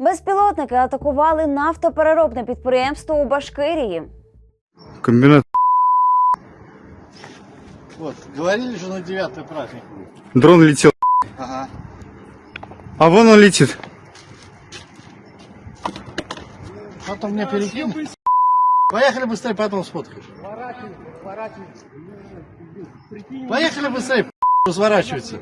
Безпілотники атакували нафтопереробне підприємство у Башкирії. Комбинат Вот, говорили же на девятый праздник. дрон летел. Ага. А вон он летит. Потом мне перекинь. Поехали быстрее, потом сфоткаешь. Поехали быстрее, разворачивается.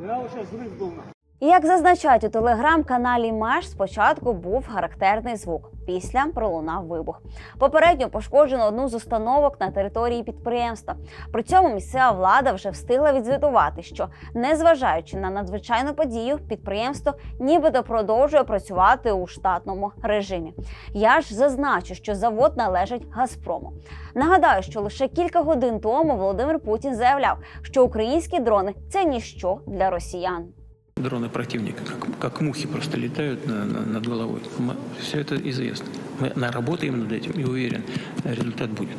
Ja, сейчас взрыв был. Як зазначають у телеграм-каналі Маш, спочатку був характерний звук. Після пролунав вибух. Попередньо пошкоджено одну з установок на території підприємства. При цьому місцева влада вже встигла відзвітувати, що незважаючи на надзвичайну подію, підприємство нібито продовжує працювати у штатному режимі. Я ж зазначу, що завод належить Газпрому. Нагадаю, що лише кілька годин тому Володимир Путін заявляв, що українські дрони це ніщо для росіян Дроны противника, как, как мухи просто летают на- на- над головой. все это известно. Мы наработаем над этим и уверен, результат будет.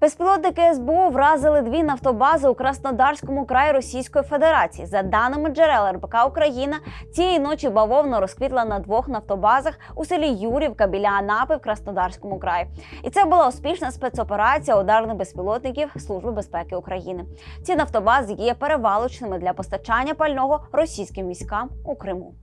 Безпілотники СБУ вразили дві нафтобази у Краснодарському краї Російської Федерації. За даними джерел РБК Україна, цієї ночі бавовна розквітла на двох нафтобазах у селі Юрівка біля Анапи в Краснодарському краї. І це була успішна спецоперація ударних безпілотників Служби безпеки України. Ці нафтобази є перевалочними для постачання пального російським військам у Криму.